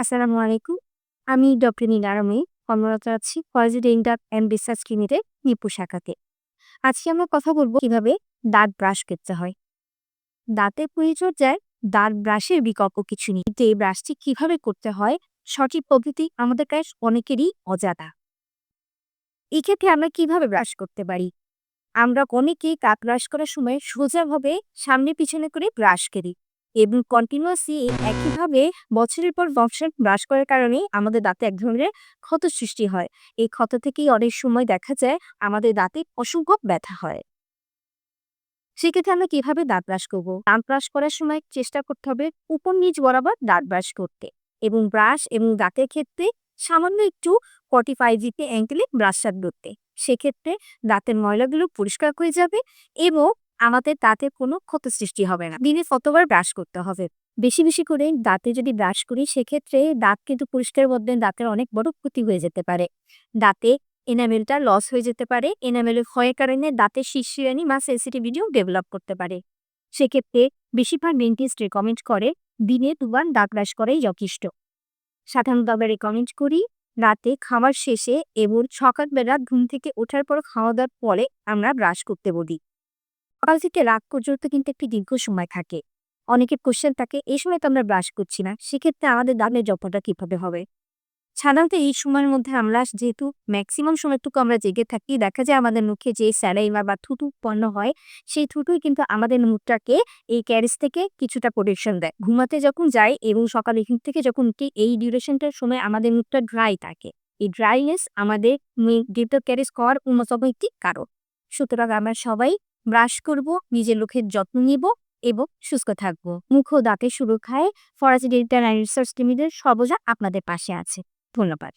আসসালামু আলাইকুম। আমি ডক্টর নীলারমে কর্মরত আছি কলেজ ডেন্টাল অ্যান্ড রিসার্চ ক্লিনিকের মিরপুর শাখাতে। আজকে আমরা কথা বলব কীভাবে দাঁত ব্রাশ করতে হয়। দাঁতের পরিচর্যায় দাঁত ব্রাশের বিকল্প কিছু নেই। এই ব্রাশটি কীভাবে করতে হয় সঠিক পদ্ধতি আমাদের কাছে অনেকেরই অজানা। এক্ষেত্রে আমরা কীভাবে ব্রাশ করতে পারি? আমরা অনেকেই কাক ব্রাশ করার সময় সোজাভাবে সামনে পিছনে করে ব্রাশ করি। এবং কন্টিনিউয়াসলি একইভাবে বছরের পর বছর ব্রাশ করার কারণে আমাদের দাঁতে এক ধরনের ক্ষত সৃষ্টি হয়। এই ক্ষত থেকেই অনেক সময় দেখা যায় আমাদের দাঁতে অসংখ্য ব্যথা হয়। সেক্ষেত্রে আমরা কীভাবে দাঁত ব্রাশ করব? দাঁত ব্রাশ করার সময় চেষ্টা করতে হবে উপর নিচ বরাবর দাঁত ব্রাশ করতে এবং ব্রাশ এবং দাঁতের ক্ষেত্রে সামান্য একটু ফর্টি ফাইভ জিতে অ্যাঙ্কেলে ব্রাশটা ধরতে। সেক্ষেত্রে দাঁতের ময়লাগুলো পরিষ্কার হয়ে যাবে এবং আমাদের দাঁতে কোনো ক্ষত সৃষ্টি হবে না। দিনে কতবার ব্রাশ করতে হবে? বেশি বেশি করে দাঁতে যদি ব্রাশ করি, সেক্ষেত্রে দাঁত কিন্তু পরিষ্কার বদলে দাঁতের অনেক বড় ক্ষতি হয়ে যেতে পারে। দাঁতে এনামেলটা লস হয়ে যেতে পারে। এনামেলের ক্ষয়ের কারণে দাঁতের শিরশিরানি বা সেন্সিটিভিটিও ডেভেলপ করতে পারে। সেক্ষেত্রে বেশিরভাগ ডেন্টিস্ট রেকমেন্ড করে, দিনে দুবার দাঁত ব্রাশ করাই যথেষ্ট। সাধারণত আমরা রেকমেন্ড করি, রাতে খাওয়ার শেষে এবং সকালবেলা ঘুম থেকে ওঠার পর খাওয়া দাওয়ার পরে আমরা ব্রাশ করতে বলি। সকাল থেকে পর্যন্ত কিন্তু একটি দীর্ঘ সময় থাকে। অনেকের কোশ্চেন থাকে, এই সময় তো আমরা ব্রাশ করছি না, সেক্ষেত্রে আমাদের দাঁতের যত্নটা কীভাবে হবে? সাধারণত এই সময়ের মধ্যে আমরা যেহেতু ম্যাক্সিমাম সময়টুকু আমরা জেগে থাকি, দেখা যায় আমাদের মুখে যে স্যালাইমা বা থুতু উৎপন্ন হয়, সেই থুতুই কিন্তু আমাদের মুখটাকে এই ক্যারেজ থেকে কিছুটা প্রোটেকশন দেয়। ঘুমাতে যখন যাই এবং সকালে ঘুম থেকে যখন উঠি, এই ডিউরেশনটার সময় আমাদের মুখটা ড্রাই থাকে। এই ড্রাইনেস আমাদের ডেন্টাল ক্যারেজ করার অন্যতম একটি কারণ। সুতরাং আমরা সবাই ব্রাশ করব, নিজের লোকের যত্ন নিব এবং সুস্থ থাকব। মুখ ও দাঁতের সুরক্ষায় ফরাসি ডেন্টাল অ্যান্ড রিসার্চ লিমিটেড সর্বদা আপনাদের পাশে আছে। ধন্যবাদ।